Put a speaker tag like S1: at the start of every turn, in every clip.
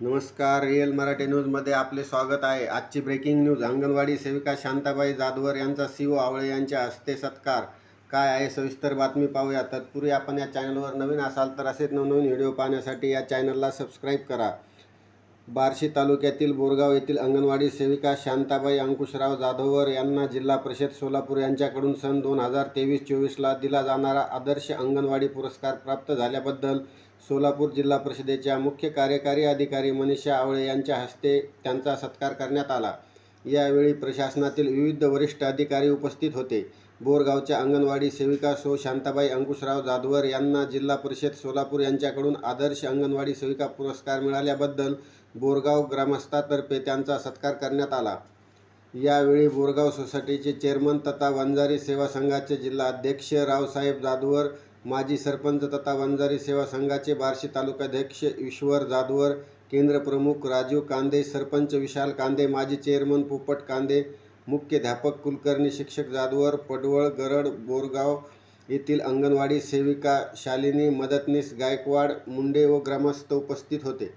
S1: नमस्कार रिअल मराठी न्यूजमध्ये आपले स्वागत आहे. आजची ब्रेकिंग न्यूज अंगणवाडी सेविका शांताबाई जाधवर यांचा सीओ आवळे यांच्या हस्ते सत्कार. काय आहे? सविस्तर बातमी पाहूया. तत्पूर्वी आपण या चॅनलवर नवीन असाल तर असेच नवनवीन व्हिडिओ पाहण्यासाठी या चॅनलला सबस्क्राईब करा. बार्शी तालुक्यातील बोरगाव येथील अंगणवाडी सेविका शांताबाई अंकुशराव जाधववर यांना जिल्हा परिषद सोलापूर यांच्याकडून सन दोन हजार तेवीस चोवीसला दिला जाणारा आदर्श अंगणवाडी पुरस्कार प्राप्त झाल्याबद्दल सोलापूर जिल्हा परिषदेच्या मुख्य कार्यकारी अधिकारी मनीषा आवळे यांच्या हस्ते त्यांचा सत्कार करण्यात आला. यावेळी प्रशासनातील विविध वरिष्ठ अधिकारी उपस्थित होते. बोरगावच्या अंगणवाडी सेविका सो शांताबाई अंकुशराव जाधवर यांना जिल्हा परिषद सोलापूर यांच्याकडून आदर्श अंगणवाडी सेविका पुरस्कार मिळाल्याबद्दल बोरगाव ग्रामस्थातर्फे त्यांचा सत्कार करण्यात आला. यावेळी बोरगाव सोसायटीचे चेअरमन तथा वंजारी सेवा संघाचे जिल्हा अध्यक्ष रावसाहेब जाधवर माजी सरपंच तथा वंजारी सेवा संघाचे बार्शी तालुकाध्यक्ष ईश्वर जाधवर केंद्रप्रमुख राजीव कांदे सरपंच विशाल कांदे माजी चेअरमन पोपट कांदे मुख्याध्यापक कुलकर्णी शिक्षक जाधवर पडवळ गरड बोरगाव येथील अंगणवाडी सेविका शालिनी मदतनीस गायकवाड मुंडे व ग्रामस्थ उपस्थित होते.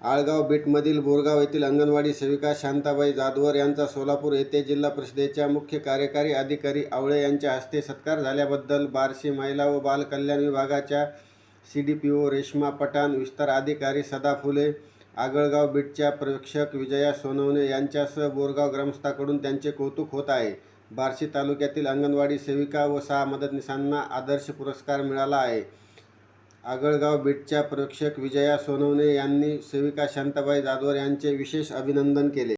S1: आळगाव बीटमधील बोरगाव येथील अंगणवाडी सेविका शांताबाई जाधवर यांचा सोलापूर येथे जिल्हा परिषदेच्या मुख्य कार्यकारी अधिकारी आवळे यांच्या हस्ते सत्कार झाल्याबद्दल बार्शी महिला व बालकल्याण विभागाच्या C D P O Reshma Pathan विस्तार अधिकारी सदा फुले आगळगाव बीटच्या प्रेक्षक विजया सोनवणे यांच्यासह बोरगाव ग्रामस्थाकडून त्यांचे कौतुक होत आहे. बार्शी तालुक्यातील अंगणवाडी सेविका व सहा मदतनीसांना आदर्श पुरस्कार मिळाला आहे. आगळगाव बीटच्या प्रेक्षक विजया सोनवणे यांनी सेविका शांताबाई जाधवर यांचे विशेष अभिनंदन केले.